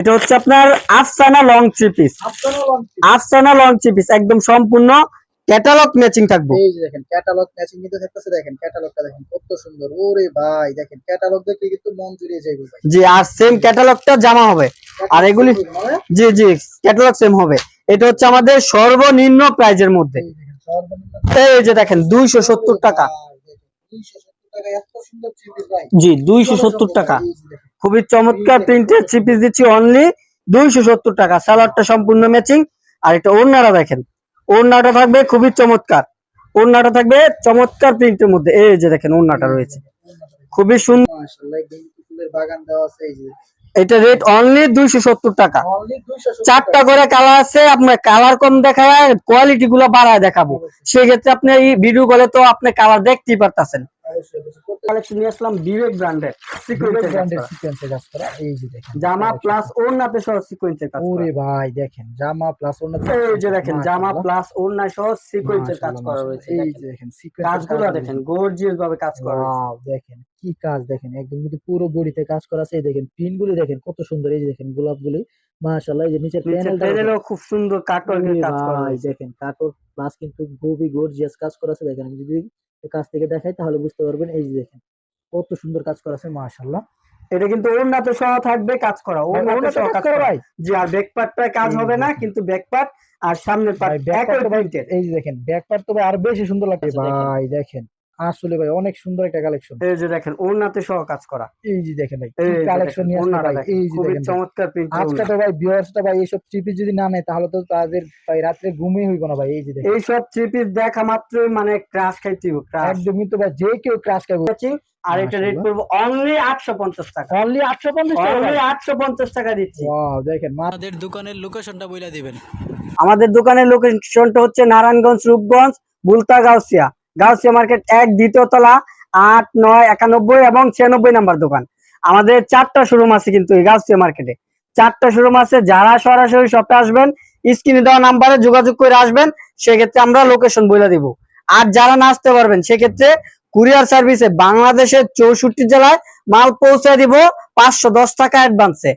এটা হচ্ছে আপনার Afsana long three piece Afsana long three piece একদম সম্পূর্ণ ক্যাটালগ ম্যাচিং থাকব। এই যে দেখেন ক্যাটালগ ম্যাচিং কিন্তু থাকতেছে দেখেন ক্যাটালগটা দেখেন কত সুন্দর। ওরে ভাই দেখেন ক্যাটালগ দেখে কিন্তু মন জুড়িয়ে যাবে ভাই জি আর সেম ক্যাটালগটা জামা হবে। আর এগুলি মানে? জি জি ক্যাটালগ সেম হবে। এটা হচ্ছে আমাদের সর্বনিম্ন প্রাইজের মধ্যে। এই দেখেন যে দেখেন দুইশো সত্তর টাকা। দুইশো সত্তর টাকা এত সুন্দর জি দুইশো সত্তর টাকা। খুবই চমৎকার প্রিন্টের থ্রি পিস দিচ্ছি অনলি দুইশো সত্তর টাকা। সালোয়ারটা সম্পূর্ণ ম্যাচিং আর এটা ওড়নাটা দেখেন। ওড়নাটা থাকবে খুবই চমৎকার। ওড়নাটা থাকবে চমৎকার প্রিন্টের মধ্যে। এই যে দেখেন ওড়নাটা রয়েছে। খুবই সুন্দর এটা রেট অনলি দুইশো সত্তর টাকা। চারটা করে কালার আছে আপনার কালার কম দেখায় কোয়ালিটি গুলো বাড়ায় দেখাবো। সেক্ষেত্রে আপনি এই ভিডিও কলে তো আপনি কালার দেখতেই পারতেছেন। কালেকশন নিয়ে আসলাম বিবেক ব্র্যান্ডের ব্র্যান্ডের কাজ করা। এই যে দেখেন। জামা প্লাস ওড়নাতে সহ সিকোয়েন্সের কাজ ওরে ভাই দেখেন জামা প্লাস ওন্না এই যে দেখেন জামা প্লাস ওড়না সহ সিকোয়েন্সের কাজ করা রয়েছে এই যে দেখেন কাজগুলো দেখেন গর্জিয়াস ভাবে কাজ করা রয়েছে। দেখেন কি কাজ দেখেন একদম কিন্তু পুরো বডিতে কাজ করা আছে। এই দেখেন পিন গুলি দেখেন কত সুন্দর। এই যে দেখেন গোলাপ গুলি মাশাআল্লাহ। এই যে নিচের প্যানেলটা খুব সুন্দর কাটওয়ার্কের কাজ করা রয়েছে। দেখেন কাটক প্লাস কিন্তু খুবই গর্জিয়াস কাজ করা আছে। দেখেন আমি যদি কাজ থেকে দেখাই তাহলে বুঝতে পারবেন। এই যে দেখেন কত সুন্দর কাজ করা আছে মাশাআল্লাহ। এটা কিন্তু ওড়নাতে সহ থাকবে কাজ করা। ওড়নাতে সহ কাজ করা ভাই। জি আর ব্যাক পার্টটায় কাজ এই হবে না কিন্তু ব্যাক পার্ট আর সামনের পার্ট ব্যাক একই প্রিন্টের এই যে দেখেন ব্যাক পার্ট তো ভাই আরও বেশি সুন্দর লাগছে ভাই দেখেন। আসলে ভাই অনেক সুন্দর একটা কালেকশন এই যে দেখেন ওড়নাতে সহ কাজ করা। এই যে দেখেন ভাই এই কালেকশন নিয়ে আসছে ভাই এই যে দেখেন ভাই। চমৎকার প্রিন্টের আজকে তো ভাই ভিউয়ার্সটা ভাই এইসব টিপি যদি না নেয় তাহলে তো তাদের ভাই রাত্রে ঘুমই হইব না ভাই এই যে দেখেন। এইসব থ্রি পিস দেখা মাত্রই মানে ক্রাশ খাইতে ক্রাশ একদমই তো ভাই যে কেউ ক্রাশ খাইব। আর এটা রেট। করব অনলি আটশো পঞ্চাশ টাকা। অনলি 850 টাকা অনলি আটশো পঞ্চাশ টাকা দিচ্ছি। ওয়াও দেখেন আমাদের দোকানের লোকেশনটা বলে দিবেন। আমাদের দোকানের লোকেশনটা হচ্ছে নারায়ণগঞ্জ রূপগঞ্জ বুলতা গাউসিয়া। গাউসিয়া মার্কেট এক দ্বিতীয় তলা আট নয় একানব্বই এবং ছিয়ানব্বই নাম্বার দোকান। আমাদের চারটা শোরুম আছে কিন্তু এই গাউসিয়া মার্কেটে। চারটা শোরুম আছে যারা সরাসরি শপে আসবেন স্ক্রিনে দেওয়া নাম্বারে যোগাযোগ করে আসবেন সেক্ষেত্রে আমরা লোকেশন বলে দিব। আর যারা না আসতে পারবেন সেক্ষেত্রে কুরিয়ার সার্ভিসে বাংলাদেশের চৌষট্টি জেলায় মাল পৌঁছে দিব পাঁচশো দশ টাকা অ্যাডভান্সে।